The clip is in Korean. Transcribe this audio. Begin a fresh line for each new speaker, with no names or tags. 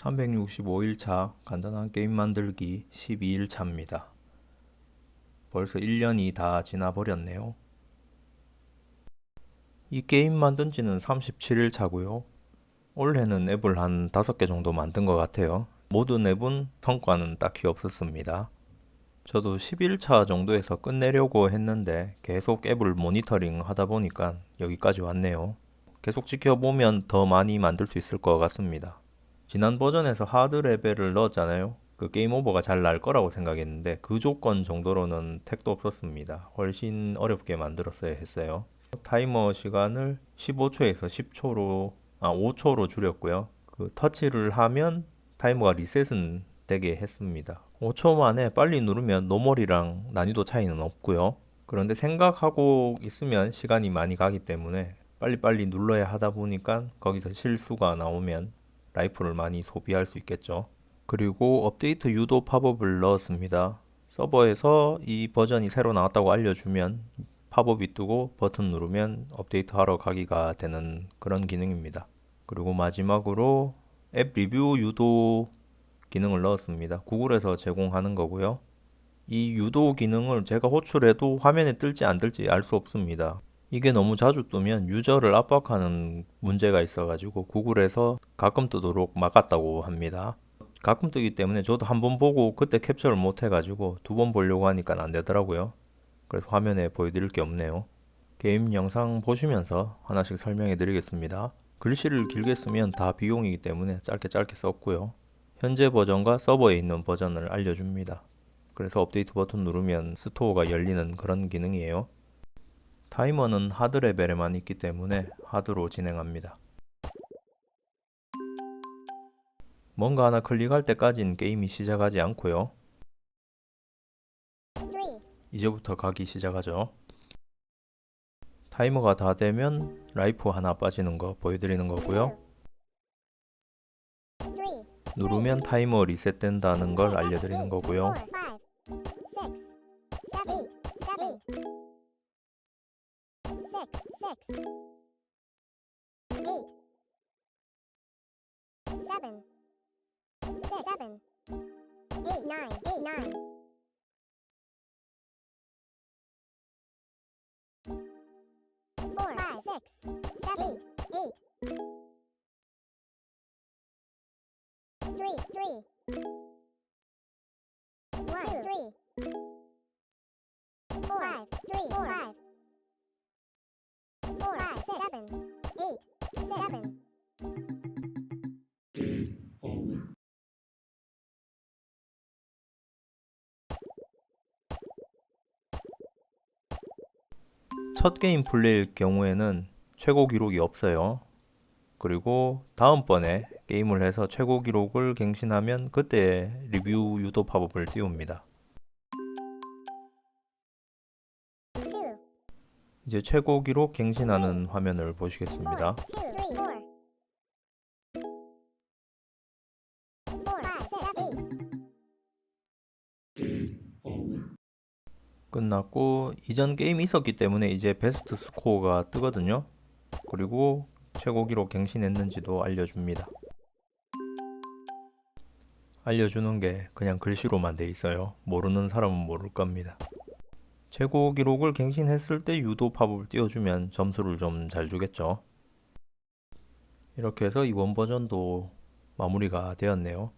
365일차 간단한 게임 만들기 12일차입니다. 벌써 1년이 다 지나버렸네요. 이 게임 만든 지는 37일차고요. 올해는 앱을 한 5개 정도 만든 것 같아요. 모든 앱은 성과는 딱히 없었습니다. 저도 11차 정도에서 끝내려고 했는데 계속 앱을 모니터링 하다 보니까 여기까지 왔네요. 계속 지켜보면 더 많이 만들 수 있을 것 같습니다. 지난 버전에서 하드 레벨을 넣었잖아요. 그 게임 오버가 잘 날 거라고 생각했는데 그 조건 정도로는 택도 없었습니다. 훨씬 어렵게 만들었어야 했어요. 타이머 시간을 15초에서 10초로 아 5초로 줄였고요. 그 터치를 하면 타이머가 리셋은 되게 했습니다. 5초 만에 빨리 누르면 노멀이랑 난이도 차이는 없고요. 그런데 생각하고 있으면 시간이 많이 가기 때문에 빨리빨리 눌러야 하다 보니까 거기서 실수가 나오면 라이프를 많이 소비할 수 있겠죠. 그리고 업데이트 유도 팝업을 넣었습니다. 서버에서 이 버전이 새로 나왔다고 알려주면 팝업이 뜨고 버튼 누르면 업데이트 하러 가기가 되는 그런 기능입니다. 그리고 마지막으로 앱 리뷰 유도 기능을 넣었습니다. 구글에서 제공하는 거고요. 이 유도 기능을 제가 호출해도 화면에 뜰지 안 뜰지 알 수 없습니다. 이게 너무 자주 뜨면 유저를 압박하는 문제가 있어가지고 구글에서 가끔 뜨도록 막았다고 합니다. 가끔 뜨기 때문에 저도 한 번 보고 그때 캡처를 못 해가지고 두 번 보려고 하니까 안 되더라고요. 그래서 화면에 보여드릴 게 없네요. 게임 영상 보시면서 하나씩 설명해 드리겠습니다. 글씨를 길게 쓰면 다 비용이기 때문에 짧게 짧게 썼고요. 현재 버전과 서버에 있는 버전을 알려줍니다. 그래서 업데이트 버튼 누르면 스토어가 열리는 그런 기능이에요. 타이머는 하드 레벨에만 있기 때문에 하드로 진행합니다. 뭔가 하나 클릭할 때까지는 게임이 시작하지 않고요. 이제부터 가기 시작하죠. 타이머가 다 되면 라이프 하나 빠지는 거 보여드리는 거고요. 누르면 타이머 리셋된다는 걸 알려드리는 거고요.
Seven, six, seven, eight, nine, eight, nine. Four, five, six, seven, eight, three,
첫 게임 플레이일 경우에는 최고 기록이 없어요. 그리고 다음번에 게임을 해서 최고 기록을 갱신하면 그때 리뷰 유도 팝업을 띄웁니다. 이제 최고 기록 갱신하는 화면을 보시겠습니다. 끝났고 이전 게임이 있었기 때문에 이제 베스트 스코어가 뜨거든요. 그리고 최고 기록 갱신했는지도 알려줍니다. 알려주는 게 그냥 글씨로만 돼 있어요. 모르는 사람은 모를 겁니다. 최고 기록을 갱신했을 때 유도 팝업을 띄워주면 점수를 좀 잘 주겠죠. 이렇게 해서 이번 버전도 마무리가 되었네요.